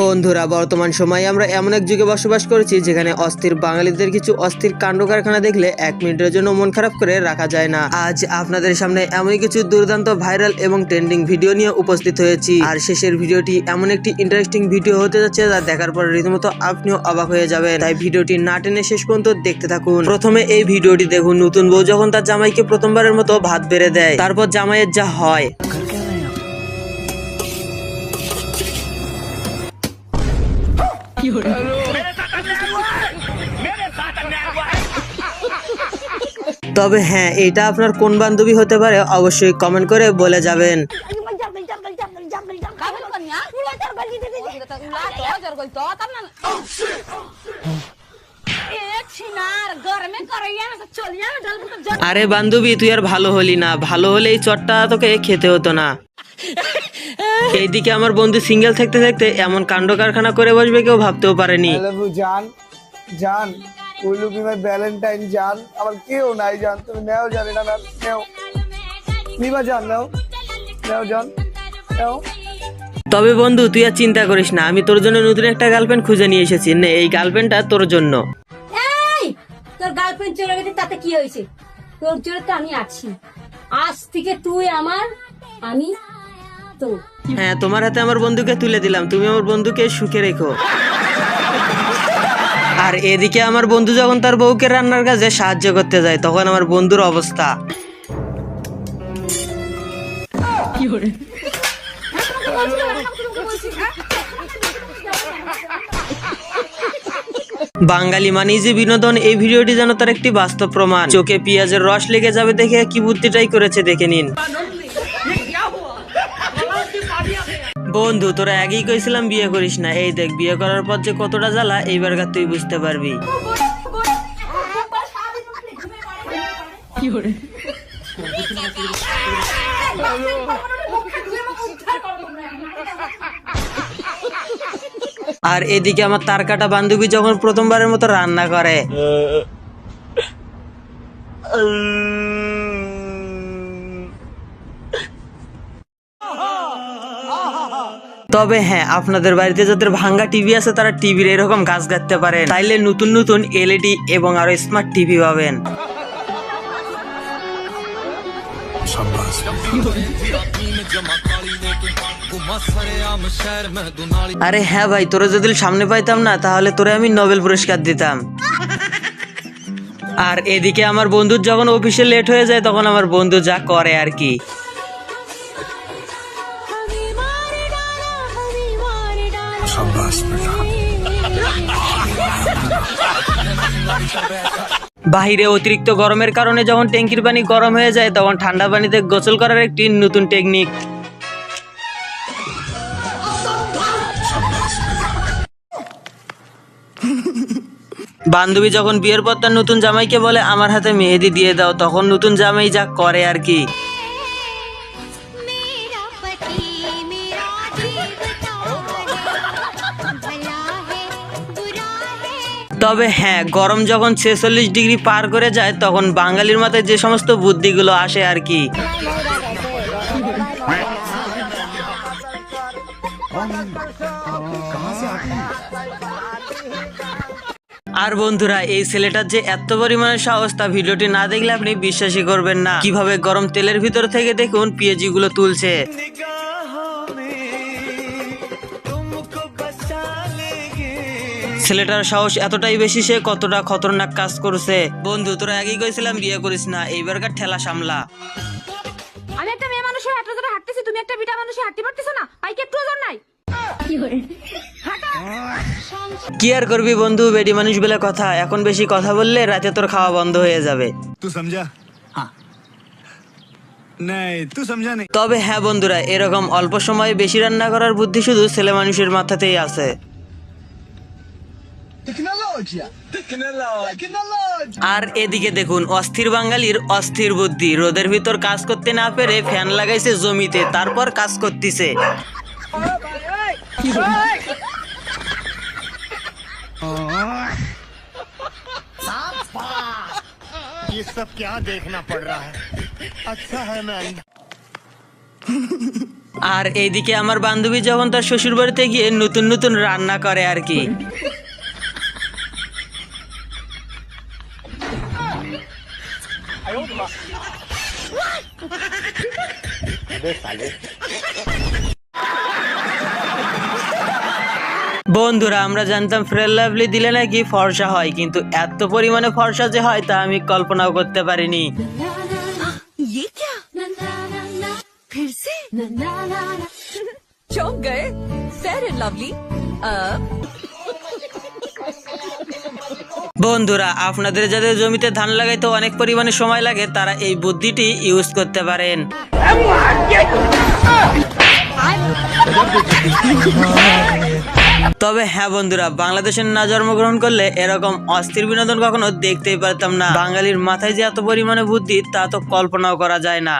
বন্ধুরা, বর্তমান সময়ে আমরা এমন এক যুগে বসবাস করেছি যেখানে অস্থির বাঙালিদের কিছু অস্থির কাণ্ড কারখানা দেখলে এক মিনিটের জন্য মন খারাপ করে রাখা যায় না। আজ আপনাদের সামনে এমনই কিছু দুর্দান্ত ভাইরাল এবং ট্রেন্ডিং ভিডিও নিয়ে উপস্থিত হয়েছি। আর শেষের ভিডিওটি এমন একটি ইন্টারেস্টিং ভিডিও হতে যাচ্ছে যা দেখার পর রীতিমতো আপনিও অবাক হয়ে যাবেন। তাই ভিডিওটি না টেনে শেষ পর্যন্ত দেখতে থাকুন। প্রথমে এই ভিডিওটি দেখুন। নতুন বউ যখন তার জামাইকে প্রথমবারের মতো ভাত বেড়ে দেয়, তারপর জামাইয়ের যা হয়। তবে হ্যাঁ এটা আপনার কোন বান্ধবী হতে পারে অবশ্যই কমেন্ট করে বলে যাবেন। আরে বান্ধবী, তুই আর ভালো হলি না। ভালো হলে এই চটটা তোকে খেতে হতো না। এইদিকে আমার বন্ধু সিঙ্গেল থাকতে থাকতে এমন কাণ্ড কারখানা করে বসবে কেউ ভাবতেও পারেনি। জান জান উইল বি মাই ভ্যালেন্টাইন জান আমার কেউ নাই জান তুমি নেও জান এটা না নেও। নিবা জান নেও। নেও জান নেও। তবে বন্ধু তুই আর চিন্তা করিস না আমি তোর জন্য নতুন একটা গার্লফ্রেন্ড খুঁজে নিয়ে এসেছি। নে এই গার্লফ্রেন্ডটা তোর জন্য। এই তোর গার্লফ্রেন্ড চলে গেছে তাতে কি হয়েছে? তোর জন্য তো আমি আছি। আজ থেকে তুই আমার আমি তো হ্যাঁ তোমার হাতে আমার বন্ধুকে তুলে দিলাম। তুমি আমার বন্ধুকে সুখে রেখো। আর এদিকে আমার বন্ধু যখন তার বউকে রান্নার কাজে সাহায্য করতে যায় তখন আমার বন্ধুর অবস্থা। বাঙালি মানেই যে বিনোদন এই ভিডিওটি যেন তার একটি বাস্তব প্রমাণ। চোখে পেঁয়াজের রস লেগে যাবে দেখে কি বুদ্ধিটাই করেছে দেখে নিন। বন্ধু তোরা আগেই কইছিলাম বিয়ে করিস না এই দেখ বিয়ে করার পর যে কতটা জ্বালা এইবার তুই বুঝতে পারবি আর এদিকে আমার তার কাটা বান্ধবী যখন প্রথমবারের মতো রান্না করে তবে হ্যাঁ আপনাদের বাড়িতে যাদের ভাঙ্গা টিভি আছে, তারা টিভির এরকম গাছ গাঁথতে পারেন। তাইলে নতুন নতুন এলইডি এবং আরও স্মার্ট টিভি পাবেন। আরে হ্যাঁ ভাই, তোরা যদি সামনে পাইতাম না, তাহলে তোরে আমি নোবেল পুরস্কার দিতাম। আর এদিকে আমার বন্ধুর যখন অফিসে লেট হয়ে যায়, তখন আমার বন্ধু যা করে আর কি। বাহিরে অতিরিক্ত গরমের কারণে যখন ট্যাঙ্কির পানি গরম হয়ে যায়, তখন ঠান্ডা পানিতে গোসল করার একটি নতুন টেকনিক বান্ধবী যখন বিয়ের পর তার নতুন জামাইকে বলে, আমার হাতে মেহেদি দিয়ে দাও তখন নতুন জামাই যা করে আর কি। তবে হ্যাঁ গরম যখন ছেচল্লিশ ডিগ্রি পার করে যায়, তখন বাঙালির মাথায় যে সমস্ত বুদ্ধিগুলো আসে আর কি। আর বন্ধুরা, এই ছেলেটার যে এত পরিমাণে সাহস, তা ভিডিওটি না দেখলে আপনি বিশ্বাসই করবেন না। কীভাবে গরম তেলের ভিতর থেকে দেখুন পিএজি গুলো তুলছে। ছেলেটার সাহস এতটাই বেশি সে কতটা খতরনাক কাজ করছে। বন্ধু তোরা আগেই কইছিলাম বিয়ে করিস না এইবারকার ঠেলা সামলা। আমি একটা মেয়ে মানুষের এত করে হাঁটতেছি তুমি একটা বিটা মানুষের হাঁটতে পারতেছো না? পাইকে একটু জোর নাই? কি আর করবি বন্ধু বেডি মানুষ বলে কথা। এখন বেশি কথা বললে রাতে তোর খাওয়া বন্ধ হয়ে যাবে। তুই সমঝা? হ্যাঁ। তবে হ্যাঁ বন্ধুরা এরকম অল্প সময়ে বেশি রান্না করার বুদ্ধি শুধু ছেলে মানুষের মাথাতেই আছে। আর এদিকে দেখুন অস্থির বাঙালির অস্থির বুদ্ধি রোদের ভিতর কাজ করতে না পেরে ফ্যান লাগাইছে জমিতে তারপর কাজ করতেছে ये सब क्या देखना पड़ रहा है अच्छा है मैं अंधा আর এইদিকে আমার বান্ধবী যখন তার শ্বশুর বাড়িতে গিয়ে নতুন নতুন রান্না করে আর কি বন্ধুরা আমরা জানতাম ফ্রেল লাভলি দিলে নাকি ফর্সা হয় কিন্তু এত পরিমাণে ফর্সা যে হয় তা আমি কল্পনাও করতে পারিনি। চমক গে ফেয়ার লাভলি বন্ধুরা, আপনাদের যাদের জমিতে ধান লাগাইতে অনেক পরিমাণে সময় লাগে, তারা এই বুদ্ধিটি ইউজ করতে পারেন। তবে হ্যাঁ বন্ধুরা বাংলাদেশের না জন্মগ্রহণ করলে এরকম অস্থির বিনোদন কখনো দেখতেই পারতাম না। বাঙালির মাথায় যে এত পরিমাণে বুদ্ধি, তা তো কল্পনাও করা যায় না।